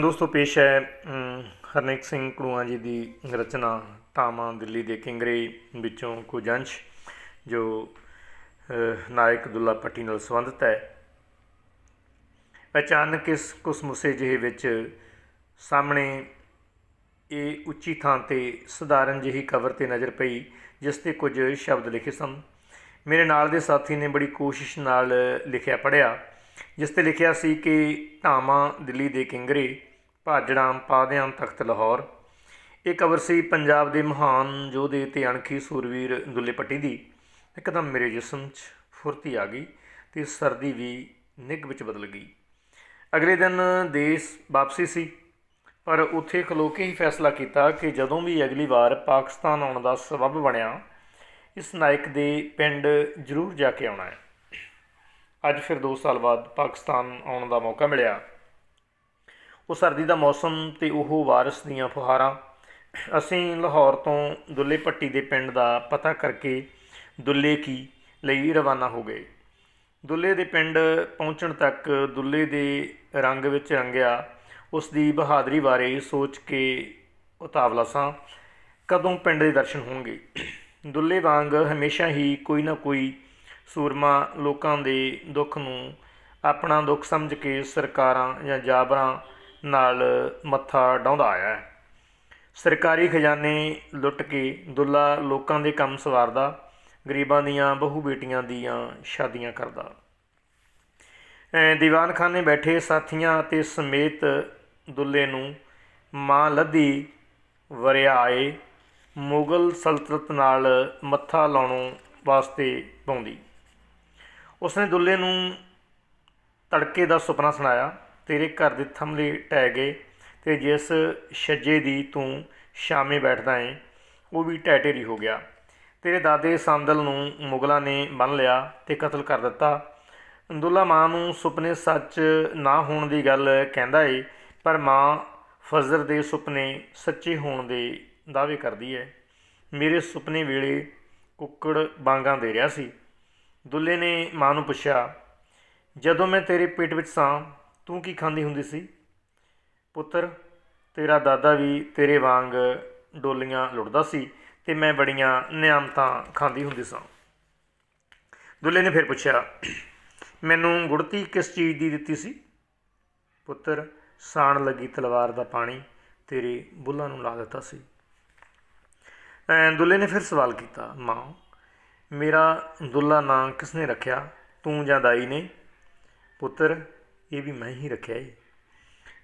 ਦੋਸਤੋ, ਪੇਸ਼ ਹੈ ਹਰਨੇਕ ਸਿੰਘ ਕਲੂਆਂ ਜੀ ਦੀ ਰਚਨਾ ਟਾਮਾ ਦਿੱਲੀ ਦੇ ਕਿੰਗਰੇ ਵਿੱਚੋਂ ਕੁਝ ਅੰਸ਼, ਜੋ ਨਾਇਕ ਦੁੱਲਾ ਭੱਟੀ ਨਾਲ ਸੰਬੰਧਿਤ ਹੈ। ਅਚਾਨਕ ਇਸ ਕੁਸਮੁਸੇ ਜਿਹੇ ਵਿੱਚ ਸਾਹਮਣੇ ਇਹ ਉੱਚੀ ਥਾਂ ਤੇ ਸਧਾਰਨ ਜਿਹੀ ਕਵਰ ਤੇ ਨਜ਼ਰ ਪਈ, ਜਿਸ ਤੇ ਕੁਝ ਸ਼ਬਦ ਲਿਖੇ ਸਨ। ਮੇਰੇ ਨਾਲ ਦੇ ਸਾਥੀ ਨੇ ਬੜੀ ਕੋਸ਼ਿਸ਼ ਨਾਲ ਲਿਖਿਆ ਪੜਿਆ ਜਿਸ ਤੇ ਲਿਖਿਆ ਸੀ ਕਿ ਢਾਵਾਂ ਦਿੱਲੀ ਦੇ ਕਿੰਗਰੇ, ਭਾਜੜਾਂ ਪਾਦਿਆਂ ਤਖਤ ਲਾਹੌਰ। ਇਹ ਕਵਰ ਸੀ ਪੰਜਾਬ ਦੇ ਮਹਾਨ, ਯੋਧੇ ਤੇ ਅਣਖੀ ਸੂਰਵੀਰ ਦੁੱਲੇ ਪੱਟੀ ਦੀ। ਇੱਕਦਮ ਮੇਰੇ ਜਿਸਮ 'ਚ ਫੁਰਤੀ ਆ ਗਈ ਤੇ ਸਰਦੀ ਵੀ ਨਿੱਘ ਵਿੱਚ ਬਦਲ ਗਈ। ਅਗਲੇ ਦਿਨ ਦੇਸ਼ ਵਾਪਸੀ ਸੀ, ਪਰ ਉੱਥੇ ਖਲੋ ਕੇ ਹੀ ਫੈਸਲਾ ਕੀਤਾ ਕਿ ਜਦੋਂ ਵੀ ਅਗਲੀ ਵਾਰ ਪਾਕਿਸਤਾਨ ਆਉਣ ਦਾ ਸਬਬ ਬਣਿਆ, ਇਸ ਨਾਇਕ ਦੇ ਪਿੰਡ ਜ਼ਰੂਰ ਜਾ ਕੇ ਆਉਣਾ ਹੈ। ਅੱਜ ਫਿਰ 2 ਸਾਲ ਬਾਅਦ ਪਾਕਿਸਤਾਨ ਆਉਣ ਦਾ ਮੌਕਾ ਮਿਲਿਆ। ਉਹ ਸਰਦੀ ਦਾ ਮੌਸਮ ਤੇ ਉਹ ਵਾਰਸ ਦੀਆਂ ਫੁਹਾਰਾਂ। ਅਸੀਂ ਲਾਹੌਰ ਤੋਂ ਦੁੱਲੇ ਪੱਟੀ ਦੇ ਪਿੰਡ ਦਾ ਪਤਾ ਕਰਕੇ ਦੁੱਲੇ ਕੀ ਲਈ ਰਵਾਨਾ ਹੋ ਗਏ। ਦੁੱਲੇ ਦੇ ਪਿੰਡ ਪਹੁੰਚਣ ਤੱਕ ਦੁੱਲੇ ਦੇ ਰੰਗ ਵਿੱਚ ਰੰਗਿਆ, ਉਸ ਦੀ ਬਹਾਦਰੀ ਬਾਰੇ ਸੋਚ ਕੇ ਉਤਾਵਲਾ ਸਾਂ, ਕਦੋਂ ਪਿੰਡ ਦੇ ਦਰਸ਼ਨ ਹੋਣਗੇ। ਦੁੱਲੇ ਵਾਂਗ ਹਮੇਸ਼ਾ ਹੀ ਕੋਈ ਨਾ ਕੋਈ ਸੂਰਮਾ ਲੋਕਾਂ ਦੇ ਦੁੱਖ ਨੂੰ ਆਪਣਾ ਦੁੱਖ ਸਮਝ ਕੇ ਸਰਕਾਰਾਂ ਜਾਂ ਜਾਬਰਾਂ ਨਾਲ ਮੱਥਾ ਡਾਉਂਦਾ ਆਇਆ ਹੈ। ਸਰਕਾਰੀ ਖਜ਼ਾਨੇ ਲੁੱਟ ਕੇ ਦੁੱਲਾ ਲੋਕਾਂ ਦੇ ਕੰਮ ਸਵਾਰਦਾ, ਗਰੀਬਾਂ ਦੀਆਂ ਬਹੂ ਬੇਟੀਆਂ ਦੀਆਂ ਸ਼ਾਦੀਆਂ ਕਰਦਾ। ਦੀਵਾਨਖਾਨੇ ਬੈਠੇ ਸਾਥੀਆਂ ਅਤੇ ਸਮੇਤ ਦੁੱਲੇ ਨੂੰ ਮਾਂ ਲੱਧੀ ਵਰਿਆਏ ਮੁਗਲ ਸਲਤਨਤ ਨਾਲ ਮੱਥਾ ਲਾਉਣ ਵਾਸਤੇ ਪਾਉਂਦੀ। ਉਸਨੇ ਦੁੱਲੇ ਨੂੰ ਤੜਕੇ ਦਾ ਸੁਪਨਾ ਸੁਣਾਇਆ, ਤੇਰੇ ਘਰ ਦੇ ਥੰਮਲੇ ਟਹਿ ਗਏ ਤੇ ਜਿਸ ਛੱਜੇ ਦੀ ਤੂੰ ਸ਼ਾਮੇ ਬੈਠਦਾ ਏ, ਉਹ ਵੀ ਟਹਿ ਢੇਰੀ ਹੋ ਗਿਆ। ਤੇਰੇ ਦਾਦੇ ਸੰਦਲ ਨੂੰ ਮੁਗਲਾਂ ਨੇ ਬੰਨ ਲਿਆ ਤੇ ਕਤਲ ਕਰ ਦਿੱਤਾ। ਦੁੱਲਾ ਮਾਂ ਨੂੰ ਸੁਪਨੇ ਸੱਚ ਨਾ ਹੋਣ ਦੀ ਗੱਲ ਕਹਿੰਦਾ ਏ, ਪਰ ਮਾਂ ਫਜ਼ਰ ਦੇ ਸੁਪਨੇ ਸੱਚੇ ਹੋਣ ਦੇ ਦਾਅਵੇ ਕਰਦੀ ਹੈ ਮੇਰੇ ਸੁਪਨੇ ਵੇਲੇ ਕੁੱਕੜ ਬਾਂਗਾਂ ਦੇ ਰਿਹਾ ਸੀ। ਦੁੱਲੇ ਨੇ ਮਾਂ ਨੂੰ ਪੁੱਛਿਆ, ਜਦੋਂ ਮੈਂ ਤੇਰੇ ਪੇਟ ਵਿੱਚ ਸਾਂ, ਤੂੰ ਕੀ ਖਾਂਦੀ ਹੁੰਦੀ ਸੀ? ਪੁੱਤਰ, ਤੇਰਾ ਦਾਦਾ ਵੀ ਤੇਰੇ ਵਾਂਗ ਡੋਲੀਆਂ ਲੁੱਟਦਾ ਸੀ ਤੇ ਮੈਂ ਬੜੀਆਂ ਨਿਆਮਤਾਂ ਖਾਂਦੀ ਹੁੰਦੀ ਸਾਂ। ਦੁੱਲੇ ਨੇ ਫਿਰ ਪੁੱਛਿਆ, ਮੈਨੂੰ ਗੁੜਤੀ ਕਿਸ ਚੀਜ਼ ਦੀ ਦਿੱਤੀ ਸੀ? ਪੁੱਤਰ, ਸਾਣ ਲੱਗੀ ਤਲਵਾਰ ਦਾ ਪਾਣੀ ਤੇਰੇ ਬੁੱਲਾਂ ਨੂੰ ਲਾ ਦਿੱਤਾ ਸੀ। ਦੁੱਲੇ ਨੇ ਫਿਰ ਸਵਾਲ ਕੀਤਾ, ਮਾਂ ਮੇਰਾ ਦੁੱਲਾ ਨਾਂ ਕਿਸਨੇ ਰੱਖਿਆ? ਤੂੰ ਜਾਂ ਦਾਈ ਨੇ? ਪੁੱਤਰ, ਇਹ ਵੀ ਮੈਂ ਹੀ ਰੱਖਿਆ ਏ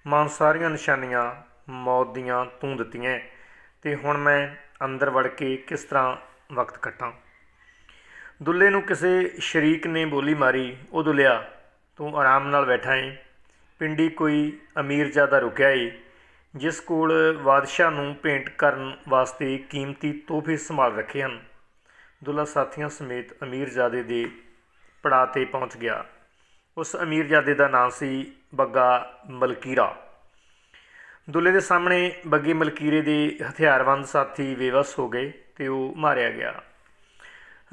ਮਾਂ ਸਾਰੀਆਂ ਨਿਸ਼ਾਨੀਆਂ ਮੌਤ ਦੀਆਂ ਤੂੰ ਦਿੱਤੀਆਂ ਤੇ ਹੁਣ ਮੈਂ ਅੰਦਰ ਵੜ ਕੇ ਕਿਸ ਤਰ੍ਹਾਂ ਵਕਤ ਕੱਟਾਂ? ਦੁੱਲੇ ਨੂੰ ਕਿਸੇ ਸ਼ਰੀਕ ਨੇ ਬੋਲੀ ਮਾਰੀ, ਉਹ ਦੁੱਲਿਆ, ਤੂੰ ਆਰਾਮ ਨਾਲ ਬੈਠਾ ਏ। ਪਿੰਡੀ ਕੋਈ ਅਮੀਰਜ਼ਾਦਾ ਰੁਕਿਆ ਏ, ਜਿਸ ਕੋਲ ਬਾਦਸ਼ਾਹ ਨੂੰ ਭੇਂਟ ਕਰਨ ਵਾਸਤੇ ਕੀਮਤੀ ਤੋਹਫੇ ਸੰਭਾਲ ਰੱਖੇ ਹਨ। ਦੁੱਲਾ ਸਾਥੀਆਂ ਸਮੇਤ ਅਮੀਰਜ਼ਾਦੇ ਦੇ ਪੜਾਅ ਤੇ ਪਹੁੰਚ ਗਿਆ। ਉਸ ਅਮੀਰਜ਼ਾਦੇ ਦਾ ਨਾਂ ਸੀ ਬੱਗਾ ਮਲਕੀਰਾ। ਦੁੱਲੇ ਦੇ ਸਾਹਮਣੇ ਬੱਗੇ ਮਲਕੀਰੇ ਦੇ ਹਥਿਆਰਬੰਦ ਸਾਥੀ ਬੇਵਸ ਹੋ ਗਏ ਤੇ ਉਹ ਮਾਰਿਆ ਗਿਆ।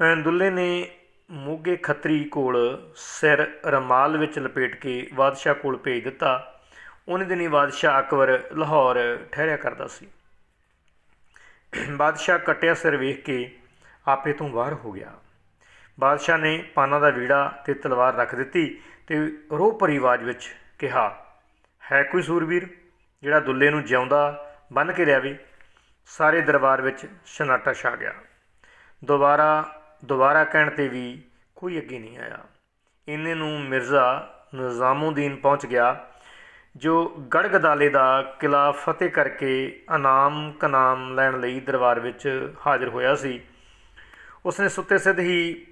ਅਹ ਦੁੱਲੇ ਨੇ ਮੋਗੇ ਖੱਤਰੀ ਕੋਲ ਸਿਰ ਰਮਾਲ ਵਿੱਚ ਲਪੇਟ ਕੇ ਬਾਦਸ਼ਾਹ ਕੋਲ ਭੇਜ ਦਿੱਤਾ। ਉਹਨੇ ਦਿਨੀ ਬਾਦਸ਼ਾਹ ਅਕਬਰ ਲਾਹੌਰ ਠਹਿਰਿਆ ਕਰਦਾ ਸੀ। ਬਾਦਸ਼ਾਹ ਕਟਿਆ ਸਿਰ ਵੇਖ ਕੇ ਆਪੇ ਤੋਂ ਬਾਹਰ ਹੋ ਗਿਆ। ਬਾਦਸ਼ਾਹ ਨੇ ਪਾਨਾਂ ਦਾ ਵੀੜਾ ਤੇ ਤਲਵਾਰ ਰੱਖ ਦਿੱਤੀ ਤੇ ਰੋਹ ਭਰੀ ਆਵਾਜ਼ ਵਿੱਚ ਕਿਹਾ, ਹੈ ਕੋਈ ਸੂਰਬੀਰ ਜਿਹੜਾ ਦੁੱਲੇ ਨੂੰ ਜਿਉਂਦਾ ਬੰਨ ਕੇ ਲਿਆਵੇ? ਸਾਰੇ ਦਰਬਾਰ ਵਿੱਚ ਸਨਾਟਾ ਛਾ ਗਿਆ। ਦੁਬਾਰਾ ਦੁਬਾਰਾ ਕਹਿਣ ਤੇ ਵੀ ਕੋਈ ਅੱਗੇ ਨਹੀਂ ਆਇਆ। ਇੰਨੇ ਨੂੰ ਮਿਰਜ਼ਾ ਨਿਜ਼ਾਮੁਦੀਨ ਪਹੁੰਚ ਗਿਆ, ਜੋ ਗੜਗਦਾਲੇ ਦਾ ਕਿਲਾ ਫਤਿਹ ਕਰਕੇ ਇਨਾਮ ਕਨਾਮ ਲੈਣ ਲਈ ਦਰਬਾਰ ਵਿੱਚ ਹਾਜ਼ਰ ਹੋਇਆ ਸੀ। ਉਸਨੇ ਸੁੱਤੇ ਸਿੱਧ ਹੀ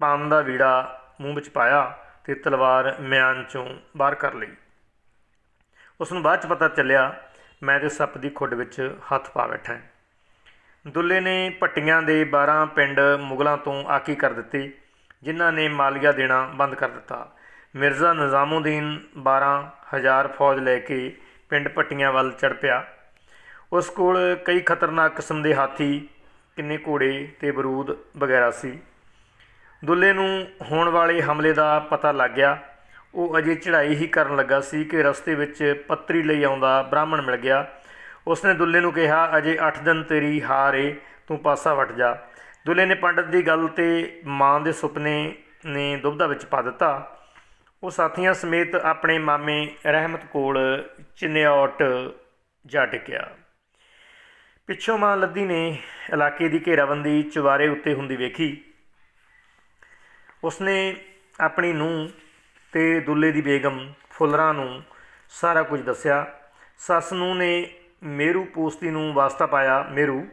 ਪਾਨ ਦਾ ਵੀੜਾ ਮੂੰਹ ਵਿੱਚ ਪਾਇਆ ਤੇ ਤਲਵਾਰ ਮਿਆਨ ਚੋਂ ਬਾਹਰ ਕਰ ਲਈ। ਉਸ ਨੂੰ ਬਾਅਦ ਚ ਪਤਾ ਚੱਲਿਆ, ਮੈਂ ਤੇ ਸੱਪ ਦੀ ਖੁੱਡ ਵਿੱਚ ਹੱਥ ਪਾ ਬੈਠਾ ਦੁੱਲੇ ਨੇ ਪੱਟੀਆਂ ਦੇ 12 ਪਿੰਡ ਮੁਗਲਾਂ ਤੋਂ ਆਕੀ ਕਰ ਦਿੱਤੇ, ਜਿਨ੍ਹਾਂ ਨੇ ਮਾਲੀਆ ਦੇਣਾ ਬੰਦ ਕਰ ਦਿੱਤਾ। ਮਿਰਜ਼ਾ ਨਿਜ਼ਾਮੁਦੀਨ 12000 ਫੌਜ ਲੈ ਕੇ ਪਿੰਡ ਪੱਟੀਆਂ ਵੱਲ ਚੜ ਪਿਆ। ਉਸ ਕੋਲ ਕਈ ਖਤਰਨਾਕ ਕਿਸਮ ਦੇ ਹਾਥੀ ਕਿੰਨੇ ਘੋੜੇ ਤੇ ਬਰੂਦ ਵਗੈਰਾ ਸੀ। ਦੁੱਲੇ ਨੂੰ ਹੋਣ ਵਾਲੇ ਹਮਲੇ ਦਾ ਪਤਾ ਲੱਗ ਗਿਆ। ਉਹ ਅਜੇ ਚੜ੍ਹਾਈ ਹੀ ਕਰਨ ਲੱਗਾ ਸੀ ਕਿ ਰਸਤੇ ਵਿੱਚ ਪੱਤਰੀ ਲਈ ਆਉਂਦਾ ਬ੍ਰਾਹਮਣ ਮਿਲ ਗਿਆ। ਉਸਨੇ ਦੁੱਲੇ ਨੂੰ ਕਿਹਾ, ਅਜੇ 8 ਦਿਨ ਤੇਰੀ ਹਾਰ ਏ, ਤੂੰ ਪਾਸਾ ਵਟ ਜਾ। ਦੁੱਲੇ ਨੇ ਪੰਡਤ ਦੀ ਗੱਲ ਤੇ ਮਾਂ ਦੇ ਸੁਪਨੇ ਨੇ ਦੁਬਦਾ ਵਿੱਚ ਪਾ ਦਿੱਤਾ। ਉਹ ਸਾਥੀਆਂ ਸਮੇਤ ਆਪਣੇ ਮਾਮੇ ਰਹਿਮਤ ਕੋਲ ਚਿਨਿਆਟ ਜਾ ਟਿਕਿਆ ਪਿੱਛੋਂ ਮਾਂ ਲੱਦੀ ਨੇ ਇਲਾਕੇ ਦੀ ਘੇਰਾਬੰਦੀ ਚੁਬਾਰੇ ਉੱਤੇ ਹੁੰਦੀ ਵੇਖੀ। ਉਸਨੇ ਆਪਣੀ ਨੂੰਹ ਤੇ ਦੁੱਲੇ ਦੀ ਬੇਗਮ ਫੁੱਲਰਾਂ ਨੂੰ ਸਾਰਾ ਕੁਝ ਦੱਸਿਆ। ਸੱਸ ਨੂੰ ਨੇ ਮੇਰੂ ਪੋਸਤੀ ਨੂੰ ਵਾਸਤਾ ਪਾਇਆ। ਮੇਰੂ,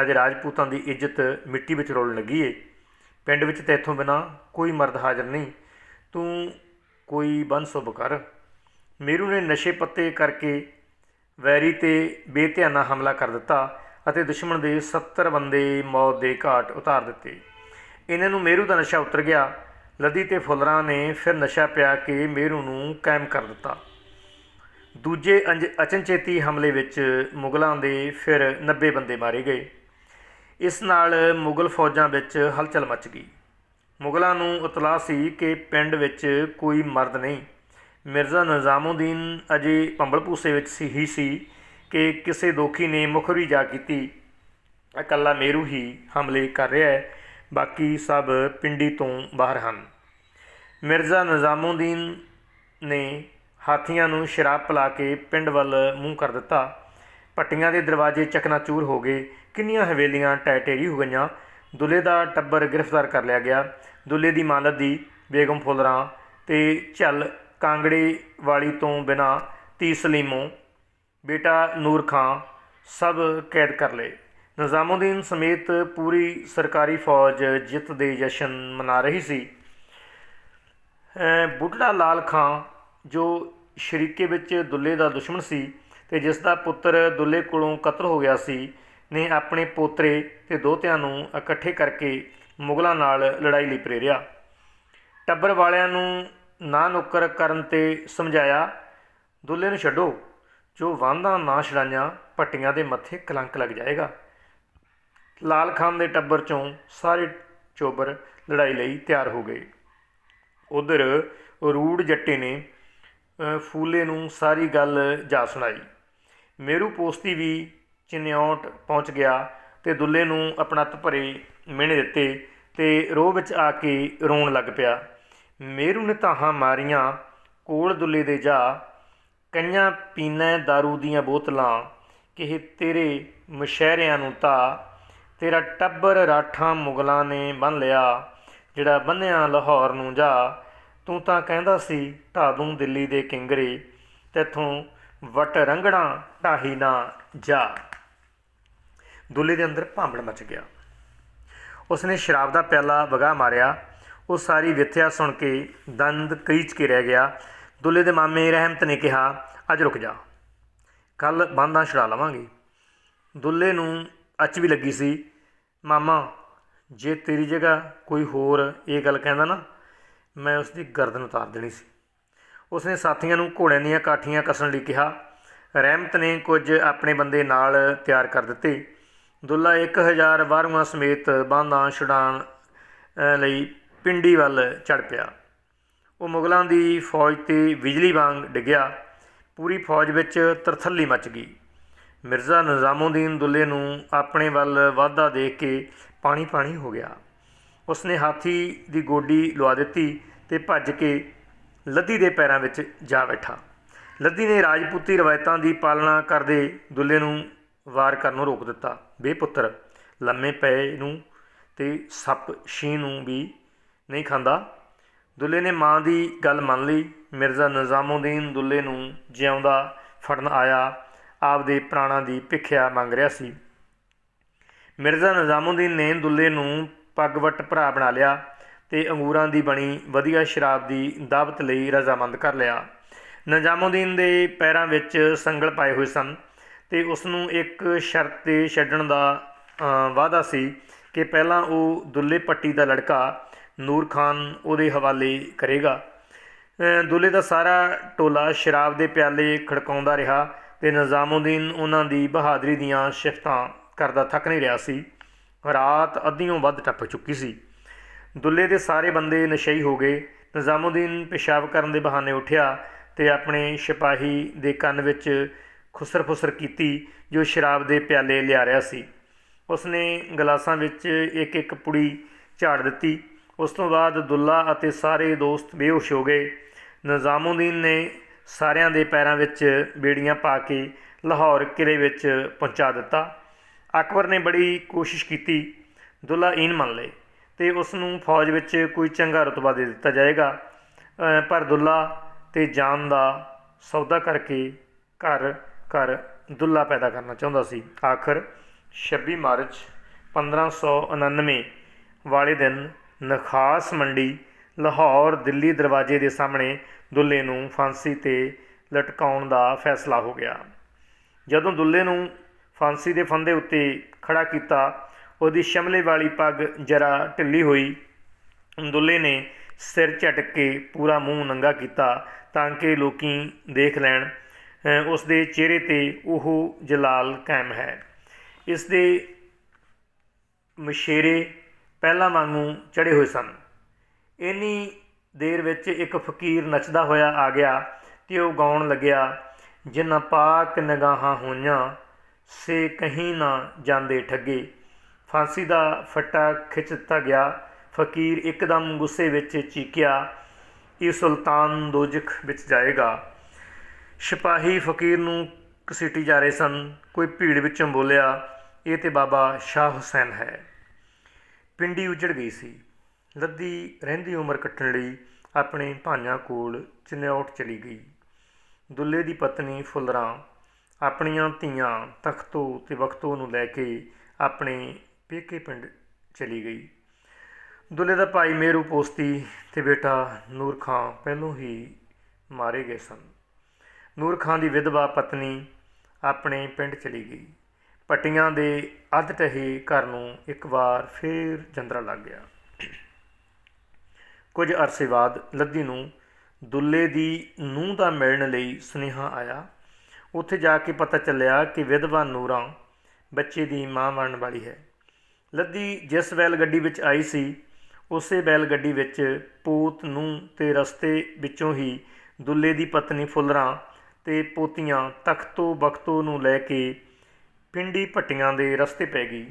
ਅੱਜ ਰਾਜਪੂਤਾਂ ਦੀ ਇੱਜ਼ਤ ਮਿੱਟੀ ਵਿੱਚ ਰੋਲਣ ਲੱਗੀ ਏ। ਪਿੰਡ ਵਿੱਚ ਤੇਥੋਂ ਬਿਨਾ ਕੋਈ ਮਰਦ ਹਾਜ਼ਰ ਨਹੀਂ। ਤੂੰ ਕੋਈ ਬੰਸੁਬ ਕਰ। ਮੇਰੂ ਨੇ ਨਸ਼ੇ ਪੱਤੇ ਕਰਕੇ ਵੈਰੀ ਤੇ ਬੇਧਿਆਨਾ ਹਮਲਾ ਕਰ ਦਿੱਤਾ ਅਤੇ ਦੁਸ਼ਮਣ ਦੇ 70 ਬੰਦੇ ਮੌਤ ਦੇ ਘਾਟ ਉਤਾਰ ਦਿੱਤੇ। ਇਹਨਾਂ ਨੂੰ ਮੇਰੂ ਦਾ ਨਸ਼ਾ ਉਤਰ ਗਿਆ। ਲਦੀ ਤੇ ਫੁੱਲਰਾਂ ਨੇ ਫਿਰ ਨਸ਼ਾ ਪਿਆ ਕੇ ਮੇਰੂ ਨੂੰ ਕਾਇਮ ਕਰ ਦਿੱਤਾ। ਦੂਜੇ ਅੰਜ- ਅਚਨਚੇਤੀ ਹਮਲੇ ਵਿੱਚ ਮੁਗਲਾਂ ਦੇ ਫਿਰ 90 ਬੰਦੇ ਮਾਰੇ ਗਏ। ਇਸ ਨਾਲ ਮੁਗਲ ਫੌਜਾਂ ਵਿੱਚ ਹਲਚਲ ਮਚ ਗਈ। ਮੁਗਲਾਂ ਨੂੰ ਇਤਲਾਹ ਸੀ ਕਿ ਪਿੰਡ ਵਿੱਚ ਕੋਈ ਮਰਦ ਨਹੀਂ। ਮਿਰਜ਼ਾ ਨਿਜ਼ਾਮੁਦੀਨ ਅਜੇ ਭੰਬਲਪੂਸੇ ਵਿੱਚ ਸੀ ਹੀ ਸੀ ਕਿ ਕਿਸੇ ਦੋਖੀ ਨੇ ਮੁਖਰੀ ਜਾ ਕੀਤੀ। ਇਕੱਲਾ ਮੇਰੂ ਹੀ ਹਮਲੇ ਕਰ ਰਿਹਾ ਹੈ, ਬਾਕੀ ਸਭ ਪਿੰਡੀ ਤੋਂ ਬਾਹਰ ਹਨ। ਮਿਰਜ਼ਾ ਨਿਜ਼ਾਮੁਦੀਨ ਨੇ ਹਾਥੀਆਂ ਨੂੰ ਸ਼ਰਾਬ ਪਿਲਾ ਕੇ ਪਿੰਡ ਵੱਲ ਮੂੰਹ ਕਰ ਦਿੱਤਾ। ਪੱਟੀਆਂ ਦੇ ਦਰਵਾਜ਼ੇ ਚਕਨਾਚੂਰ ਹੋ ਗਏ। ਕਿੰਨੀਆਂ ਹਵੇਲੀਆਂ ਟੈਟੇਰੀ ਹੋ ਗਈਆਂ। ਦੁੱਲੇ ਦਾ ਟੱਬਰ ਗ੍ਰਿਫਤਾਰ ਕਰ ਲਿਆ ਗਿਆ। ਦੁੱਲੇ ਦੀ ਮਾਂ ਦੀ ਬੇਗਮ ਫੁੱਲਰਾਂ ਤੇ ਝੱਲ ਕਾਂਗੜੇ ਵਾਲੀ ਤੋਂ ਬਿਨਾ ਤੀ ਸਲੀਮੋਂ ਬੇਟਾ ਨੂਰ ਖਾਂ, ਸਭ ਕੈਦ ਕਰ ਲਏ। ਨਿਜ਼ਾਮੁਦੀਨ ਸਮੇਤ ਪੂਰੀ ਸਰਕਾਰੀ ਫੌਜ ਜਿੱਤ ਦੇ ਜਸ਼ਨ ਮਨਾ ਰਹੀ ਸੀ। ਅਹ ਬੁੱਢਾ ਲਾਲ ਖਾਂ, ਜੋ ਸ਼ਰੀਕੇ ਵਿੱਚ ਦੁੱਲੇ ਦਾ ਦੁਸ਼ਮਣ ਸੀ ਤੇ ਜਿਸ ਦਾ ਪੁੱਤਰ ਦੁੱਲੇ ਕੋਲੋਂ ਕਤਲ ਹੋ ਗਿਆ ਸੀ, ਨੇ ਆਪਣੇ ਪੋਤਰੇ ਤੇ ਦੋਹਤਿਆਂ ਨੂੰ ਇਕੱਠੇ ਕਰਕੇ ਮੁਗਲਾਂ ਨਾਲ ਲੜਾਈ ਲਈ ਪ੍ਰੇਰਿਆ। ਟੱਬਰ ਵਾਲਿਆਂ ਨੂੰ ਨਾ ਨੁੱਕਰ ਕਰਨ ਤੇ ਸਮਝਾਇਆ, ਦੁੱਲੇ ਨੂੰ ਛੱਡੋ, ਜੋ ਵਾਂਦਾ ਨਾ ਛੜਾਈਆਂ ਪੱਟੀਆਂ ਦੇ ਮੱਥੇ ਕਲੰਕ ਲੱਗ ਜਾਏਗਾ। ਲਾਲ ਖਾਨ ਦੇ ਟੱਬਰ ਚੋਂ ਸਾਰੇ ਚੋਬਰ ਲੜਾਈ ਲਈ ਤਿਆਰ ਹੋ ਗਏ। ਉਧਰ ਰੂੜ ਜੱਟੇ ਨੇ ਫੂਲੇ ਨੂੰ ਸਾਰੀ ਗੱਲ ਜਾ ਸੁਣਾਈ। ਮੇਰੂ ਪੋਸਤੀ ਵੀ ਚਿਨਿਆਟ ਪਹੁੰਚ ਗਿਆ ਤੇ ਦੁੱਲੇ ਨੂੰ ਆਪਣਾ ਭਰੇ ਮਿਹਣੇ ਦਿੱਤੇ ਤੇ ਰੋਹ ਵਿੱਚ ਆ ਕੇ ਰੋਣ ਲੱਗ ਪਿਆ। ਮੇਰੂ ਨੇ ਤਾਹਾਂ ਮਾਰੀਆਂ, ਕੋਲ ਦੁੱਲੇ ਦੇ ਜਾ ਕਈਆਂ ਪੀਨਾ दारू ਦੀਆਂ ਬੋਤਲਾਂ, ਕਿਹ ਤੇਰੇ ਮੁਸ਼ਹਿਰਿਆਂ ਨੂੰ ਤਾਂ, ਤੇਰਾ ਟੱਬਰ ਰਾਠਾਂ ਮੁਗਲਾਂ ਨੇ ਬੰਨ ਲਿਆ, ਜਿਹੜਾ ਬੰਨਿਆ ਲਾਹੌਰ ਨੂੰ ਜਾ, ਤੂੰ ਤਾਂ ਕਹਿੰਦਾ ਸੀ ਢਾ ਦੂੰ ਦਿੱਲੀ ਦੇ ਕਿੰਗਰੇ, ਤੇਥੋਂ ਵਟ ਰੰਗਣਾ ਢਾਹੀ ਨਾ ਜਾ। ਦੁੱਲੇ ਦੇ ਅੰਦਰ ਭਾਂਬੜ ਮਚ ਗਿਆ। ਉਸਨੇ ਸ਼ਰਾਬ ਦਾ ਪਿਆਲਾ ਵਗਾ ਮਾਰਿਆ ਉਹ ਸਾਰੀ ਵਿਥਿਆ ਸੁਣ ਕੇ ਦੰਦ ਕਰੀਚ ਕੇ ਰਹਿ ਗਿਆ। ਦੁੱਲੇ ਦੇ ਮਾਮੇ ਰਹਿਮਤ ਨੇ ਕਿਹਾ, ਅੱਜ ਰੁਕ ਜਾ। ਕੱਲ ਬਾਂਦਾਂ ਛੁਡਾ ਲਵਾਂਗੇ। ਦੁੱਲੇ ਨੂੰ ਅੱਚ ਵੀ ਲੱਗੀ ਸੀ, ਮਾਮਾ, ਜੇ ਤੇਰੀ ਜਗ੍ਹਾ ਕੋਈ ਹੋਰ ਇਹ ਗੱਲ ਕਹਿੰਦਾ ਨਾ, ਮੈਂ ਉਸ ਦੀ ਗਰਦਨ ਉਤਾਰ ਦੇਣੀ ਸੀ। ਉਸਨੇ ਸਾਥੀਆਂ ਨੂੰ ਘੋੜਿਆਂ ਦੀਆਂ ਕਾਠੀਆਂ ਕੱਸਣ ਲਈ ਕਿਹਾ। ਰਹਿਮਤ ਨੇ ਕੁਝ ਆਪਣੇ ਬੰਦੇ ਨਾਲ ਤਿਆਰ ਕਰ ਦਿੱਤੇ। ਦੁੱਲਾ 1000 ਬਾਰੂਆਂ ਸਮੇਤ ਬਾਂਦਾਂ ਛੁਡਾਉਣ ਲਈ ਪਿੰਡੀ ਵੱਲ ਚੜ ਪਿਆ। ਉਹ ਮੁਗਲਾਂ ਦੀ ਫੌਜ ਤੇ ਬਿਜਲੀ ਵਾਂਗ ਡਿੱਗਿਆ। ਪੂਰੀ ਫੌਜ ਵਿੱਚ ਤਰਥੱਲੀ ਮਚ ਗਈ। ਮਿਰਜ਼ਾ ਨਿਜ਼ਾਮੁਦੀਨ ਦੁੱਲੇ ਨੂੰ ਆਪਣੇ ਵੱਲ ਵਾਧਾ ਦੇਖ ਕੇ ਪਾਣੀ ਪਾਣੀ ਹੋ ਗਿਆ। ਉਸਨੇ ਹਾਥੀ ਦੀ ਗੋਡੀ ਲਵਾ ਦਿੱਤੀ ਤੇ ਭੱਜ ਕੇ ਲੱਦੀ ਦੇ ਪੈਰਾਂ ਵਿੱਚ ਜਾ ਬੈਠਾ। ਲੱਦੀ ਨੇ ਰਾਜਪੂਤੀ ਰਵਾਇਤਾਂ ਦੀ ਪਾਲਣਾ ਕਰਦੇ ਦੁੱਲੇ ਨੂੰ ਵਾਰ ਕਰਨੋਂ ਰੋਕ ਦਿੱਤਾ। ਬੇਪੁੱਤਰ ਲੰਮੇ ਪਏ ਨੂੰ ਤੇ ਸੱਪ ਛੀ ਨੂੰ ਵੀ ਨਹੀਂ ਖਾਂਦਾ। ਦੁੱਲੇ ਨੇ ਮਾਂ ਦੀ ਗੱਲ ਮੰਨ ਲਈ। ਮਿਰਜ਼ਾ ਨਿਜ਼ਾਮੁਦੀਨ ਦੁੱਲੇ ਨੂੰ ਜਿਉਂਦਾ ਫੜਨ ਆਇਆ। ਆਪਦੇ ਪ੍ਰਾਣਾਂ ਦੀ ਭਿੱਖਿਆ ਮੰਗ ਰਿਹਾ ਸੀ। ਮਿਰਜ਼ਾ ਨਿਜ਼ਾਮੁਦੀਨ ਨੇ ਦੁੱਲੇ ਨੂੰ ਪੱਗਵਟ ਭਰਾ ਬਣਾ ਲਿਆ ਤੇ ਅੰਗੂਰਾਂ ਦੀ ਬਣੀ ਵਧੀਆ ਸ਼ਰਾਬ ਦੀ ਦਾਵਤ ਲਈ ਰਜ਼ਾਮੰਦ ਕਰ ਲਿਆ। ਨਿਜ਼ਾਮੁਦੀਨ ਦੇ ਪੈਰਾਂ ਵਿੱਚ ਸੰਗਲ ਪਾਏ ਹੋਏ ਸਨ ਤੇ ਉਸ ਨੂੰ ਇੱਕ ਸ਼ਰਤ ਤੇ ਛੱਡਣ ਦਾ ਵਾਅਦਾ ਸੀ ਕਿ ਪਹਿਲਾਂ ਉਹ ਦੁੱਲੇ ਪੱਟੀ ਦਾ ਲੜਕਾ ਨੂਰ ਖਾਨ ਉਹਦੇ ਹਵਾਲੇ ਕਰੇਗਾ। ਦੁੱਲੇ ਦਾ ਸਾਰਾ ਟੋਲਾ ਸ਼ਰਾਬ ਦੇ ਪਿਆਲੇ ਖੜਕਾਉਂਦਾ ਰਿਹਾ ਤੇ ਨਿਜ਼ਾਮੁਦੀਨ ਉਹਨਾਂ ਦੀ ਬਹਾਦਰੀ ਦੀਆਂ ਸਿਫਤਾਂ ਕਰਦਾ ਥੱਕ ਨਹੀਂ ਰਿਹਾ ਸੀ। ਰਾਤ ਅੱਧੀਓਂ ਵੱਧ ਟੱਪ ਚੁੱਕੀ ਸੀ। ਦੁੱਲੇ ਦੇ ਸਾਰੇ ਬੰਦੇ ਨਸ਼ਈ ਹੋ ਗਏ। ਨਿਜ਼ਾਮੁਦੀਨ ਪਿਸ਼ਾਬ ਕਰਨ ਦੇ ਬਹਾਨੇ ਉੱਠਿਆ ਤੇ ਆਪਣੇ ਸਿਪਾਹੀ ਦੇ ਕੰਨ ਵਿੱਚ ਖੁਸਰ-ਫੁਸਰ ਕੀਤੀ ਜੋ ਸ਼ਰਾਬ ਦੇ ਪਿਆਲੇ ਲਿਆ ਰਿਹਾ ਸੀ। ਉਸਨੇ ਗਲਾਸਾਂ ਵਿੱਚ ਇੱਕ ਇੱਕ ਪੁੜੀ ਝਾੜ ਦਿੱਤੀ। ਉਸ ਤੋਂ ਬਾਅਦ ਦੁੱਲਾ ਅਤੇ ਸਾਰੇ ਦੋਸਤ ਬੇਹੋਸ਼ ਹੋ ਗਏ। ਨਿਜ਼ਾਮੁਦੀਨ ਨੇ ਸਾਰਿਆਂ ਦੇ ਪੈਰਾਂ ਵਿੱਚ ਬੇੜੀਆਂ ਪਾ ਕੇ ਲਾਹੌਰ ਕਿਲੇ ਵਿੱਚ ਪਹੁੰਚਾ ਦਿੱਤਾ। ਅਕਬਰ ਨੇ ਬੜੀ ਕੋਸ਼ਿਸ਼ ਕੀਤੀ, ਦੁੱਲਾ ਈਨ ਮੰਨ ਲਏ ਤੇ ਉਸ ਨੂੰ ਫੌਜ ਵਿੱਚ ਕੋਈ ਚੰਗਾ ਰਤਬਾ ਦੇ ਦਿੱਤਾ ਜਾਏਗਾ। ਪਰ ਦੁੱਲਾ ਤੇ ਜਾਨ ਦਾ ਸੌਦਾ ਕਰਕੇ ਘਰ ਘਰ ਦੁੱਲਾ ਪੈਦਾ ਕਰਨਾ ਚਾਹੁੰਦਾ ਸੀ। ਆਖਰ 26 ਮਾਰਚ 1599 ਵਾਲੇ ਦਿਨ ਨਖਾਸ ਮੰਡੀ ਲਾਹੌਰ ਦਿੱਲੀ ਦਰਵਾਜ਼ੇ ਦੇ ਸਾਹਮਣੇ ਦੁੱਲੇ ਨੂੰ ਫਾਂਸੀ ਤੇ ਲਟਕਾਉਣ ਦਾ ਫੈਸਲਾ ਹੋ ਗਿਆ। ਜਦੋਂ ਦੁੱਲੇ ਨੂੰ ਫਾਂਸੀ ਦੇ ਫੰਦੇ ਉੱਤੇ ਖੜਾ ਕੀਤਾ ਉਹਦੀ ਸ਼ਮਲੇ ਵਾਲੀ ਪੱਗ ਜਰਾ ਢਿੱਲੀ ਹੋਈ। ਦੁੱਲੇ ਨੇ ਸਿਰ ਝਟਕ ਕੇ ਪੂਰਾ ਮੂੰਹ ਨੰਗਾ ਕੀਤਾ ਤਾਂ ਕਿ ਲੋਕੀ ਦੇਖ ਲੈਣ ਅ, ਉਸ ਦੇ ਚਿਹਰੇ ਤੇ ਉਹ ਜਲਾਲ ਕਾਇਮ ਹੈ। ਇਸ ਦੇ ਮਸ਼ੇਰੇ ਪਹਿਲਾਂ ਵਾਂਗੂ ਚੜੇ ਹੋਏ ਸਨ। ਇੰਨੀ ਦੇਰ ਵਿੱਚ ਇੱਕ ਫਕੀਰ ਨੱਚਦਾ ਹੋਇਆ ਆ ਗਿਆ ਤੇ ਉਹ ਗਾਉਣ ਲੱਗਿਆ, ਜਿਨ੍ਹਾਂ ਪਾਕ ਨਿਗਾਹਾਂ ਹੋਈਆਂ, ਸੇ ਕਹੀਂ ਨਾ ਜਾਂਦੇ ਠੱਗੇ। ਫਾਂਸੀ ਦਾ ਫੱਟਾ ਖਿੱਚ ਦਿੱਤਾ ਗਿਆ। ਫਕੀਰ ਇੱਕਦਮ ਗੁੱਸੇ ਵਿੱਚ ਚੀਕਿਆ, ਇਹ ਸੁਲਤਾਨ ਦੋਜਖ ਵਿੱਚ ਜਾਏਗਾ। ਸਿਪਾਹੀ ਫਕੀਰ ਨੂੰ ਘਸੀਟੀ ਜਾ ਰਹੇ ਸਨ। ਕੋਈ ਭੀੜ ਵਿੱਚੋਂ ਬੋਲਿਆ, ਇਹ ਤੇ ਬਾਬਾ ਸ਼ਾਹ ਹੁਸੈਨ ਹੈ। ਪਿੰਡੀ ਉਜੜ ਗਈ ਸੀ। ਲੱਦੀ ਰਹਿੰਦੀ ਉਮਰ ਕੱਟਣ ਲਈ ਆਪਣੇ ਭਾਈਆਂ ਕੋਲ ਚਨੌਟ ਚਲੀ ਗਈ। ਦੁੱਲੇ ਦੀ ਪਤਨੀ ਫੁੱਲਰਾਂ, ਆਪਣੀਆਂ ਧੀਆਂ ਤਖਤੋ ਤੇ ਵਕਤੋ ਨੂੰ ਲੈ ਕੇ ਆਪਣੇ ਪੇਕੇ ਪਿੰਡ ਚਲੀ ਗਈ। ਦੁੱਲੇ ਦਾ ਭਾਈ ਮੇਰੂ ਪੋਸਤੀ ਤੇ ਬੇਟਾ ਨੂਰ ਖਾਂ ਪਹਿਲੋਂ ਹੀ ਮਾਰੇ ਗਏ ਸਨ। ਨੂਰ ਖਾਂ ਦੀ ਵਿਧਵਾ ਪਤਨੀ ਆਪਣੇ ਪਿੰਡ ਚਲੀ ਗਈ। ਪਟੀਆਂ ਦੇ ਅੱਧ ਟਹੇ ਘਰ ਨੂੰ ਇੱਕ ਵਾਰ ਫੇਰ ਜੰਦਰਾ ਲੱਗ ਗਿਆ। ਕੁਝ ਅਰਸੇ ਬਾਅਦ ਲੱਦੀ ਨੂੰ ਦੁੱਲੇ ਦੀ ਨੂੰਹ ਦਾ ਮਿਲਣ ਲਈ ਸੁਨੇਹਾ ਆਇਆ। ਉੱਥੇ ਜਾ ਕੇ ਪਤਾ ਚੱਲਿਆ ਕਿ ਵਿਧਵਾ ਨੂਰਾਂ ਬੱਚੇ ਦੀ ਮਾਂ ਬਣਨ ਵਾਲੀ ਹੈ। ਲੱਦੀ ਜਿਸ ਬੈਲ ਗੱਡੀ ਵਿੱਚ ਆਈ ਸੀ, ਉਸੇ ਬੈਲ ਗੱਡੀ ਵਿੱਚ ਪੋਤ ਨੂੰ ਤੇ ਰਸਤੇ ਵਿੱਚੋਂ ਹੀ ਦੁੱਲੇ ਦੀ ਪਤਨੀ ਫੁੱਲਰਾਂ ਤੇ ਪੋਤੀਆਂ ਤਖਤੋ ਬਖਤੋ ਨੂੰ ਲੈ ਕੇ ਪਿੰਡੀ ਭੱਟੀਆਂ ਦੇ ਰਸਤੇ ਪੈ ਗਈ।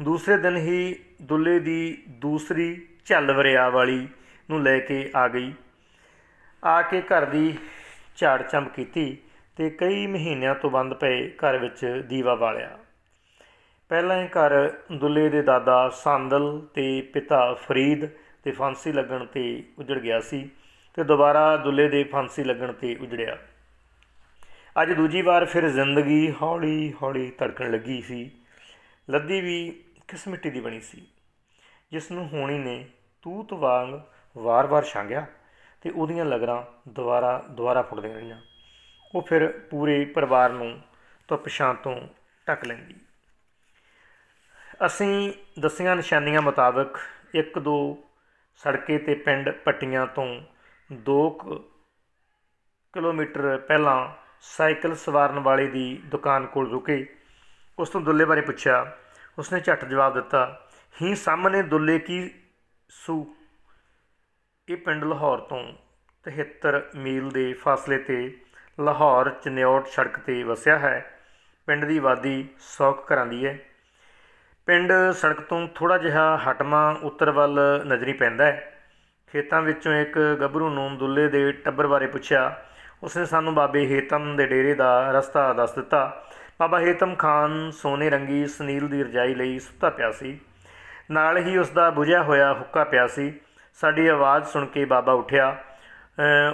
ਦੂਸਰੇ ਦਿਨ ਹੀ ਦੁੱਲੇ ਦੀ ਦੂਸਰੀ ਝੱਲ ਵਰਿਆ ਵਾਲੀ ਨੂੰ ਲੈ ਕੇ ਆ ਗਈ। ਆ ਕੇ ਘਰ ਦੀ ਝਾੜ ਚੰਬ ਕੀਤੀ ਤੇ ਕਈ ਮਹੀਨਿਆਂ ਤੋਂ ਬੰਦ ਪਏ ਘਰ ਵਿੱਚ ਦੀਵਾ ਬਾਲਿਆ। ਪਹਿਲਾਂ ਹੀ ਘਰ ਦੁੱਲੇ ਦੇ ਦਾਦਾ ਸੰਦਲ ਤੇ ਪਿਤਾ ਫਰੀਦ ਤੇ ਫਾਂਸੀ ਲੱਗਣ ਤੇ ਉਜੜ ਗਿਆ ਸੀ ਤੇ ਦੁਬਾਰਾ ਦੁੱਲੇ ਦੇ ਫਾਂਸੀ ਲੱਗਣ ਤੇ ਉਜੜਿਆ। ਅੱਜ ਦੂਜੀ ਵਾਰ ਫਿਰ ਜ਼ਿੰਦਗੀ ਹੌਲੀ ਹੌਲੀ ਧੜਕਣ ਲੱਗੀ ਸੀ। ਲੱਦੀ ਵੀ ਕਿਸ ਮਿੱਟੀ ਦੀ ਬਣੀ ਸੀ ਜਿਸ ਨੂੰ ਹੋਣੀ ਨੇ ਤੂਤ ਵਾਂਗ ਵਾਰ-ਵਾਰ ਛਾਂਗਿਆ ਤੇ ਉਹਦੀਆਂ ਲਗਰਾਂ ਦੁਬਾਰਾ ਦੁਬਾਰਾ ਫੁੱਟਦੀਆਂ ਰਹੀਆਂ। ਉਹ ਫਿਰ ਪੂਰੇ ਪਰਿਵਾਰ ਨੂੰ ਧੁੱਪ ਛਾਂ ਤੋਂ ਢੱਕ ਲੈਂਦੀ। ਅਸੀਂ ਦੱਸੀਆਂ ਨਿਸ਼ਾਨੀਆਂ ਮੁਤਾਬਕ ਇੱਕ ਦੋ ਸੜਕੇ ਤੇ ਪਿੰਡ ਪੱਟੀਆਂ ਤੋਂ 2 ਕਿਲੋਮੀਟਰ ਪਹਿਲਾਂ ਸਾਈਕਲ ਸਵਾਰਨ ਵਾਲੇ ਦੀ ਦੁਕਾਨ ਕੋਲ ਰੁਕੇ। ਉਸ ਤੋਂ ਦੁੱਲੇ ਬਾਰੇ ਪੁੱਛਿਆ। ਉਸਨੇ ਝੱਟ ਜਵਾਬ ਦਿੱਤਾ, ਹੀ ਸਾਹਮਣੇ ਦੁੱਲੇ ਕੀ ਸੂ? ਇਹ ਪਿੰਡ ਲਾਹੌਰ ਤੋਂ 73 ਮੀਲ ਦੇ ਫਾਸਲੇ ਤੇ ਲਾਹੌਰ ਚਨਿਓਟ ਸੜਕ ਤੇ ਵਸਿਆ ਹੈ। ਪਿੰਡ ਦੀ ਆਬਾਦੀ 100 ਘਰਾਂ ਦੀ ਹੈ। ਪਿੰਡ ਸੜਕ ਤੋਂ ਥੋੜਾ ਜਿਹਾ ਹਟਵਾਂ ਉੱਤਰ ਵੱਲ ਨਜ਼ਰੀ ਪੈਂਦਾ ਹੈ। ਖੇਤਾਂ ਵਿੱਚੋਂ ਇੱਕ ਗੱਭਰੂ ਨੂੰ ਦੁੱਲੇ ਦੇ ਟੱਬਰ ਬਾਰੇ ਪੁੱਛਿਆ ਉਸਨੇ ਸਾਨੂੰ ਬਾਬੇ ਹੇਤਮ ਦੇ ਡੇਰੇ ਦਾ ਰਸਤਾ ਦੱਸ ਦਿੱਤਾ। ਬਾਬਾ ਹੇਤਮ ਖਾਨ ਸੋਨੇ ਰੰਗੀ ਸੁਨੀਲ ਦੀ ਰਜਾਈ ਲਈ ਸੁੱਤਾ ਪਿਆ ਸੀ। ਨਾਲ ਹੀ ਉਸ ਦਾ ਬੁਝਿਆ ਹੋਇਆ ਹੁੱਕਾ ਪਿਆ ਸੀ। ਸਾਡੀ ਆਵਾਜ਼ ਸੁਣ ਕੇ ਬਾਬਾ ਉੱਠਿਆ।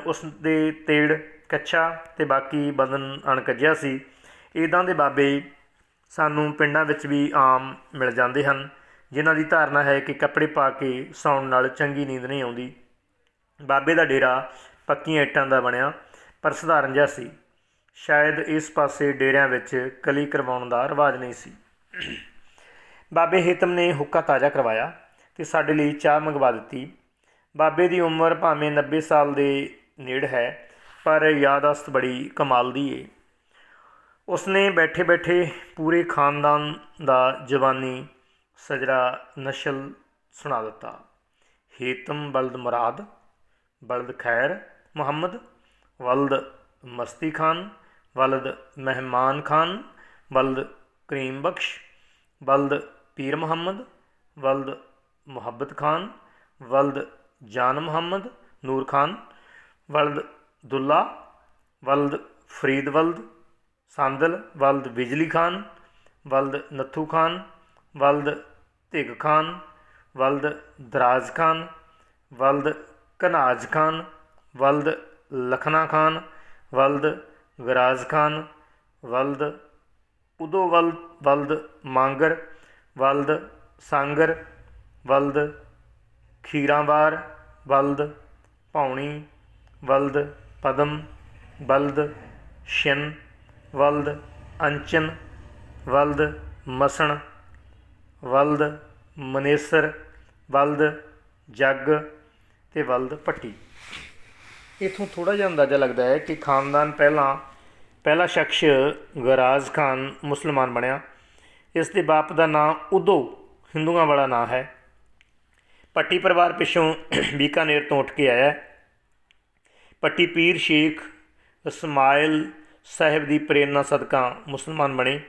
ਉਸ ਦੇ ਤੇੜ ਕੱਚਾ ਤੇ ਬਾਕੀ ਬਦਨ ਅਣਕੱਜਿਆ ਸੀ। ਇਦਾਂ ਦੇ ਬਾਬੇ ਸਾਨੂੰ ਪਿੰਡਾਂ ਵਿੱਚ ਵੀ ਆਮ ਮਿਲ ਜਾਂਦੇ ਹਨ, ਜਿਨ੍ਹਾਂ ਦੀ ਧਾਰਨਾ ਹੈ ਕਿ ਕੱਪੜੇ ਪਾ ਕੇ ਸੌਣ ਨਾਲ ਚੰਗੀ ਨੀਂਦ ਨਹੀਂ ਆਉਂਦੀ। ਬਾਬੇ ਦਾ ਡੇਰਾ ਪੱਕੀਆਂ ਇੱਟਾਂ ਦਾ ਬਣਿਆ। ਪਰ ਸਧਾਰਨ ਜਿਹਾ ਸੀ। ਸ਼ਾਇਦ ਇਸ ਪਾਸੇ ਡੇਰਿਆਂ ਵਿੱਚ ਕਲੀ ਕਰਵਾਉਣ ਦਾ ਰਿਵਾਜ ਨਹੀਂ ਸੀ। ਬਾਬੇ ਹਿਤਮ ਨੇ ਹੁੱਕਾ ਤਾਜ਼ਾ ਕਰਵਾਇਆ ਤੇ ਸਾਡੇ ਲਈ ਚਾਹ ਮੰਗਵਾ ਦਿੱਤੀ। ਬਾਬੇ ਦੀ ਉਮਰ ਭਾਵੇਂ 90 ਸਾਲ ਦੇ ਨੇੜ ਹੈ, ਪਰ ਯਾਦਾਸ਼ਤ ਬੜੀ ਕਮਾਲ ਦੀ ਏ। ਉਸਨੇ ਬੈਠੇ ਬੈਠੇ ਪੂਰੇ ਖਾਨਦਾਨ ਦਾ ਜਵਾਨੀ ਸਜਰਾ ਨਸ਼ਲ ਸੁਣਾ ਦਿੱਤਾ। ਹੇਤਮ ਬਲਦ ਮੁਰਾਦ, ਬਲਦ ਖੈਰ ਮੁਹੰਮਦ ਵਲਦ ਮਸਤੀ ਖਾਨ, ਵਲਦ ਮਹਿਮਾਨ ਖਾਨ, ਵਲਦ ਕਰੀਮ ਬਖਸ਼, ਵਲਦ ਪੀਰ ਮੁਹੰਮਦ, ਵਲਦ ਮੁਹੱਬਤ ਖਾਨ, ਵਲਦ ਜਾਨ ਮੁਹੰਮਦ ਨੂਰ ਖਾਨ, ਵਲਦ ਦੁੱਲਾ, ਵਲਦ ਫਰੀਦ ਵਲਦ, ਸੰਦਲ ਵਲਦ ਬਿਜਲੀ ਖਾਨ, ਵਲਦ ਨੱਥੂ ਖਾਨ, ਵਲਦ ਧਿਗ ਖਾਨ, ਵਲਦ ਦਰਾਜ ਖਾਨ, ਵਲਦ ਕਨਾਜ ਖਾਨ, ਵਲਦ ਲਖਨਾ ਖਾਨ, ਵਲਦ ਗਰਾਜ ਖਾਨ, ਵਲਦ, ਉਦੋ ਵਲ, ਵਲਦ ਮਾਂਗਰ, ਵਲਦ ਸਾਂਗਰ, ਵਲਦ ਖੀਰਾਂਵਾਰ, ਵਲਦ ਪੌਣੀ ਵਲਦ ਪਦਮ, ਵਲਦ ਸ਼ਨ, ਵਲਦ ਅੰਚਨ, ਵਲਦ ਮਸਣ, ਵਲਦ ਮਨੇਸਰ, ਵਲਦ ਜੱਗ ਤੇ ਵਲਦ ਪੱਟੀ ਇਥੋਂ ਥੋੜਾ ਜਿਹਾ ਅੰਦਾਜ਼ਾ ਲੱਗਦਾ ਹੈ ਕਿ ਖਾਨਦਾਨ ਪਹਿਲਾਂ, ਪਹਿਲਾ ਸ਼ਖਸ ਗਰਾਜ਼ ਖਾਨ ਮੁਸਲਮਾਨ ਬਣਿਆ। ਇਸ ਦੇ ਬਾਪ ਦਾ ਨਾਮ ਉਦੋ ਹਿੰਦੂਆਂ ਵਾਲਾ ਨਾਂ ਹੈ। ਪੱਟੀ ਪਰਿਵਾਰ ਪਿੱਛੋਂ ਬੀਕਾਨੇਰ ਤੋਂ ਉੱਠ ਕੇ ਆਇਆ ਹੈ। ਪੱਟੀ ਪੀਰ ਸ਼ੇਖ ਇਸਮਾਇਲ ਸਾਹਿਬ ਦੀ ਪ੍ਰੇਰਣਾ ਸਦਕਾ ਮੁਸਲਮਾਨ ਬਣੇ।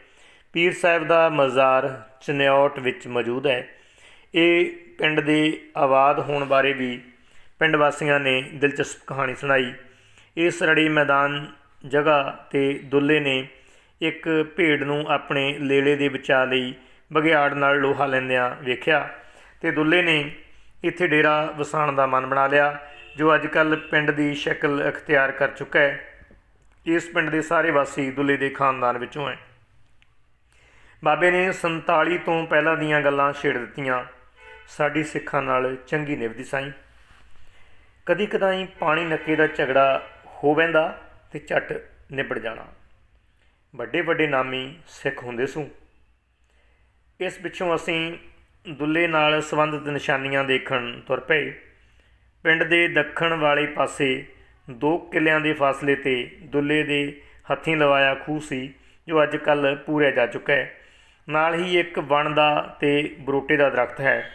ਪੀਰ ਸਾਹਿਬ ਦਾ ਮਜ਼ਾਰ ਚਨਿਓਟ ਵਿੱਚ ਮੌਜੂਦ ਹੈ। ਇਹ ਪਿੰਡ ਦੇ ਆਬਾਦ ਹੋਣ ਬਾਰੇ ਵੀ ਪਿੰਡ ਵਾਸੀਆਂ ਨੇ ਦਿਲਚਸਪ ਕਹਾਣੀ ਸੁਣਾਈ। ਇਸ ਰੜੀ ਮੈਦਾਨ ਜਗ੍ਹਾ ਤੇ ਦੁੱਲੇ ਨੇ ਇੱਕ ਭੇਡ ਨੂੰ ਆਪਣੇ ਲੇਲੇ ਦੇ ਬਚਾ ਲਈ ਬਗਿਆੜ ਨਾਲ ਲੋਹਾ ਲੈਂਦਿਆਂ ਵੇਖਿਆ ਤੇ ਦੁੱਲੇ ਨੇ ਇੱਥੇ ਡੇਰਾ ਵਸਾਉਣ ਦਾ ਮਨ ਬਣਾ ਲਿਆ, ਜੋ ਅੱਜ ਕੱਲ ਪਿੰਡ ਦੀ ਸ਼ਕਲ ਅਖਤਿਆਰ ਕਰ ਚੁੱਕਾ ਹੈ। ਇਸ ਪਿੰਡ ਦੇ ਸਾਰੇ ਵਾਸੀ ਦੁੱਲੇ ਦੇ ਖਾਨਦਾਨ ਵਿੱਚੋਂ ਹੈ। ਬਾਬੇ ਨੇ 47 ਤੋਂ ਪਹਿਲਾਂ ਦੀਆਂ ਗੱਲਾਂ ਛੇੜ ਦਿੱਤੀਆਂ। ਸਾਡੀ ਸਿੱਖਾਂ ਨਾਲ ਚੰਗੀ ਨਿਭਦੀ ਸਾਈਂ। ਕਦੀ ਕਦਾਈ ਪਾਣੀ ਨੱਕੇ ਦਾ ਝਗੜਾ ਹੋ ਬੈਂਦਾ ਤੇ ਝੱਟ ਨਿਬੜ ਜਾਣਾ। ਵੱਡੇ ਵੱਡੇ ਨਾਮੀ ਸਿੱਖ ਹੁੰਦੇ ਸੂ। ਇਸ ਪਿੱਛੋਂ ਅਸੀਂ ਦੁੱਲੇ ਨਾਲ ਸੰਬੰਧਿਤ ਨਿਸ਼ਾਨੀਆਂ ਦੇਖਣ ਤੁਰ ਪਏ। ਪਿੰਡ ਦੇ ਦੱਖਣ ਵਾਲੇ ਪਾਸੇ ਦੋ ਕਿਲਿਆਂ ਦੇ ਫਾਸਲੇ ਤੇ ਦੁੱਲੇ ਦੇ ਹੱਥੀਂ ਲਵਾਇਆ ਖੂਹ ਸੀ, ਜੋ ਅੱਜ ਕੱਲ ਪੂਰਿਆ ਜਾ ਚੁੱਕਾ ਹੈ। ਨਾਲ ਹੀ ਇੱਕ ਵਣ ਦਾ ਤੇ ਬਰੋਟੇ ਦਾ ਦਰਖਤ ਹੈ।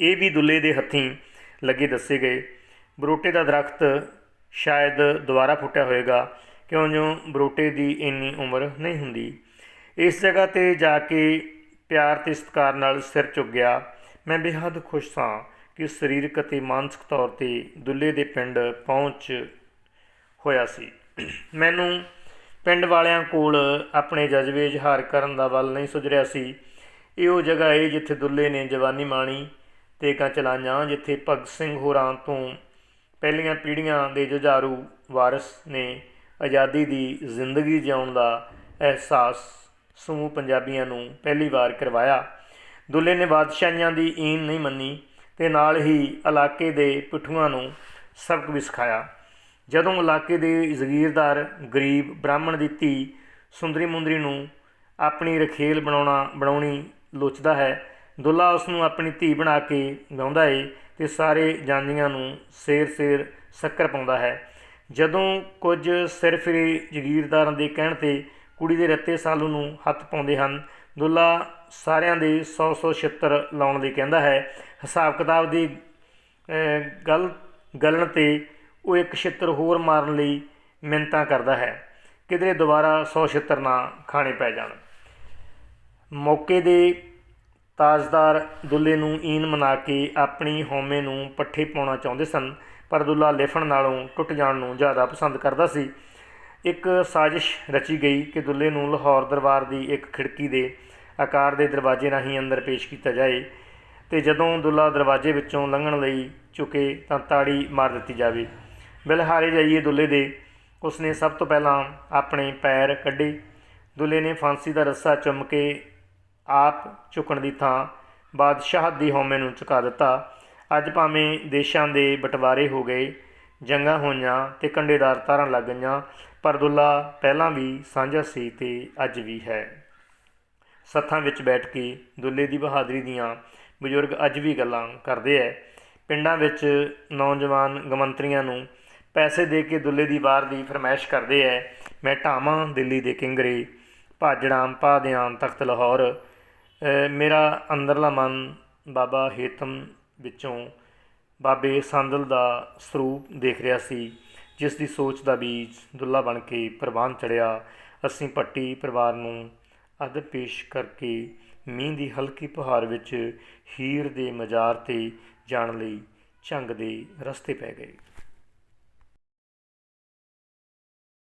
ਇਹ ਵੀ ਦੁੱਲੇ ਦੇ ਹੱਥੀਂ ਲੱਗੇ ਦੱਸੇ ਗਏ। ਬਰੋਟੇ ਦਾ ਦਰਖਤ ਸ਼ਾਇਦ ਦੁਬਾਰਾ ਫੁੱਟਿਆ ਹੋਵੇਗਾ ਕਿਉਂ ਜੋ ਬਰੋਟੇ ਦੀ ਇੰਨੀ ਉਮਰ ਨਹੀਂ ਹੁੰਦੀ। ਇਸ ਜਗ੍ਹਾ ਤੇ ਜਾ ਕੇ ਪਿਆਰ ਤੇ ਸਤਿਕਾਰ ਨਾਲ ਸਿਰ ਝੁਕ ਗਿਆ। ਮੈਂ ਬੇਹੱਦ ਖੁਸ਼ ਸਾਂ ਕਿ ਸਰੀਰਕ ਅਤੇ ਮਾਨਸਿਕ ਤੌਰ ਤੇ ਦੁੱਲੇ ਦੇ ਪਿੰਡ ਪਹੁੰਚ ਹੋਇਆ ਸੀ। ਮੈਨੂੰ ਪਿੰਡ ਵਾਲਿਆਂ ਕੋਲ ਆਪਣੇ ਜਜ਼ਬੇ ਇਜ਼ਹਾਰ ਕਰਨ ਦਾ ਵੱਲ ਨਹੀਂ ਸੁਝ ਰਿਹਾ ਸੀ। ਇਹ ਉਹ ਜਗ੍ਹਾ ਹੈ ਜਿੱਥੇ ਦੁੱਲੇ ਨੇ ਜਵਾਨੀ ਮਾਣੀ ਤੇ ਕਾਂ ਚਲਾਈਆਂ ਜਿੱਥੇ ਭਗਤ ਸਿੰਘ ਹੋਰਾਂ ਤੋਂ ਪਹਿਲੀਆਂ ਪੀੜ੍ਹੀਆਂ ਦੇ ਜੁਝਾਰੂ ਵਾਰਿਸ ਨੇ ਆਜ਼ਾਦੀ ਦੀ ਜ਼ਿੰਦਗੀ ਜਿਉਣ ਦਾ ਅਹਿਸਾਸ ਸਮੂਹ ਪੰਜਾਬੀਆਂ ਨੂੰ ਪਹਿਲੀ ਵਾਰ ਕਰਵਾਇਆ। ਦੁੱਲੇ ਨੇ ਬਾਦਸ਼ਾਹੀਆਂ ਦੀ ਈਨ ਨਹੀਂ ਮੰਨੀ ਤੇ ਨਾਲ ਹੀ ਇਲਾਕੇ ਦੇ ਪਿੱਠੂਆਂ ਨੂੰ ਸਬਕ ਵੀ ਸਿਖਾਇਆ। ਜਦੋਂ ਇਲਾਕੇ ਦੇ ਜ਼ਗੀਰਦਾਰ ਗਰੀਬ ਬ੍ਰਾਹਮਣ ਦੀ ਧੀ ਸੁੰਦਰੀ ਮੁੰਦਰੀ ਨੂੰ ਆਪਣੀ ਰਖੇਲ ਬਣਾਉਣਾ, ਬਣਾਉਣੀ ਲੋਚਦਾ ਹੈ, ਦੁੱਲਾ ਉਸ ਨੂੰ ਆਪਣੀ ਧੀ ਬਣਾ ਕੇ ਗਾਉਂਦਾ ਏ ਤੇ ਸਾਰੇ ਜਾਨੀਆਂ ਨੂੰ ਸੇਰ ਸੇਰ ਸ਼ੱਕਰ ਪਾਉਂਦਾ ਹੈ। ਜਦੋਂ ਕੁਝ ਸਿਰਫਿਰੇ ਜ਼ਗੀਰਦਾਰਾਂ ਦੇ ਕਹਿਣ ਤੇ ਕੁੜੀ ਦੇ ਰੱਤੇ ਸਾਲੂ ਨੂੰ ਹੱਥ ਪਾਉਂਦੇ ਹਨ ਦੁੱਲਾ ਸਾਰਿਆਂ ਦੇ 100-100 ਛਿੱਤਰ ਲਾਉਣ ਲਈ ਕਹਿੰਦਾ ਹੈ। ਹਿਸਾਬ ਕਿਤਾਬ ਦੀ ਅਹ, ਗੱਲ ਗਲਣ ਤੇ ਉਹ ਇੱਕ ਛਿੱਤਰ ਹੋਰ ਮਾਰਨ ਲਈ ਮਿੰਨਤਾਂ ਕਰਦਾ ਹੈ। ਕਿਧਰੇ ਦੁਬਾਰਾ 100 ਛਿੱਤਰ ਨਾ ਖਾਣੇ ਪੈ ਜਾਣ। ਮੌਕੇ ਦੇ ਤਾਜਦਾਰ ਦੁੱਲੇ ਨੂੰ ਈਨ ਮਨਾ ਕੇ ਆਪਣੀ ਹਉਮੈ ਨੂੰ ਪੱਠੇ ਪਾਉਣਾ ਚਾਹੁੰਦੇ ਸਨ, ਪਰ ਦੁੱਲਾ ਲਿਫਣ ਨਾਲੋਂ ਟੁੱਟ ਜਾਣ ਨੂੰ ਜ਼ਿਆਦਾ ਪਸੰਦ ਕਰਦਾ ਸੀ। ਇੱਕ ਸਾਜ਼ਿਸ਼ ਰਚੀ ਗਈ ਕਿ ਦੁੱਲੇ ਨੂੰ ਲਾਹੌਰ ਦਰਬਾਰ ਦੀ ਇੱਕ ਖਿੜਕੀ ਦੇ ਆਕਾਰ ਦੇ ਦਰਵਾਜ਼ੇ ਰਾਹੀਂ ਅੰਦਰ ਪੇਸ਼ ਕੀਤਾ ਜਾਏ ਤੇ ਜਦੋਂ ਦੁੱਲਾ ਦਰਵਾਜ਼ੇ ਵਿੱਚੋਂ ਲੰਘਣ ਲਈ ਝੁਕੇ ਤਾਂ ਤਾੜੀ ਮਾਰ ਦਿੱਤੀ ਜਾਵੇ। ਬਿਲਹਾਰੇ ਜਾਈਏ ਦੁੱਲੇ ਦੇ, ਉਸਨੇ ਸਭ ਤੋਂ ਪਹਿਲਾਂ ਆਪਣੇ ਪੈਰ ਕੱਢੇ। ਦੁੱਲੇ ਨੇ ਫਾਂਸੀ ਦਾ ਰੱਸਾ ਚੁੰਮ ਕੇ ਆਪ ਝੁਕਣ ਦੀ ਥਾਂ ਬਾਦਸ਼ਾਹ ਦੀ ਹਉਮੈ ਨੂੰ ਝੁਕਾ ਦਿੱਤਾ। ਅੱਜ ਭਾਵੇਂ ਦੇਸ਼ਾਂ ਦੇ ਬਟਵਾਰੇ ਹੋ ਗਏ, ਜੰਗਾਂ ਹੋਈਆਂ ਤੇ ਕੰਡੇਦਾਰ ਤਾਰਾਂ ਲੱਗ ਗਈਆਂ, ਪਰ ਦੁੱਲਾ ਪਹਿਲਾਂ ਵੀ ਸਾਂਝਾ ਸੀ ਤੇ ਅੱਜ ਵੀ ਹੈ। ਸੱਥਾਂ ਵਿੱਚ ਬੈਠ ਕੇ ਦੁੱਲੇ ਦੀ ਬਹਾਦਰੀ ਦੀਆਂ ਬਜ਼ੁਰਗ ਅੱਜ ਵੀ ਗੱਲਾਂ ਕਰਦੇ ਐ। ਪਿੰਡਾਂ ਵਿੱਚ ਨੌਜਵਾਨ ਗਮੰਤਰੀਆਂ ਨੂੰ ਪੈਸੇ ਦੇ ਕੇ ਦੁੱਲੇ ਦੀ ਵਾਰ ਦੀ ਫਰਮਾਇਸ਼ ਕਰਦੇ ਐ। ਮੈਂ ਢਾਵਾਂ ਦਿੱਲੀ ਦੇ ਕਿੰਗਰੇ, ਭਾਜੜਾਂ, ਪਾਦਿਆਂ ਤਖਤ ਲਾਹੌਰ ਮੇਰਾ ਅੰਦਰਲਾ ਮਨ ਬਾਬਾ ਹੇਤਮ ਵਿੱਚੋਂ ਬਾਬੇ ਸੰਦਲ ਦਾ ਸਰੂਪ ਦੇਖ ਰਿਹਾ ਸੀ, ਜਿਸ ਦੀ ਸੋਚ ਦਾ ਬੀਜ ਦੁੱਲਾ ਬਣ ਕੇ ਪ੍ਰਵਾਨ ਚੜਿਆ। ਅਸੀਂ ਪੱਟੀ ਪਰਿਵਾਰ ਨੂੰ ਅਦਬ ਪੇਸ਼ ਕਰਕੇ ਮੀਂਹ ਦੀ ਹਲਕੀ ਪੁਹਾਰ ਵਿੱਚ ਹੀਰ ਦੇ ਮਜ਼ਾਰ ਤੇ ਜਾਣ ਲਈ ਝੰਗ ਦੇ ਰਸਤੇ ਪੈ ਗਏ।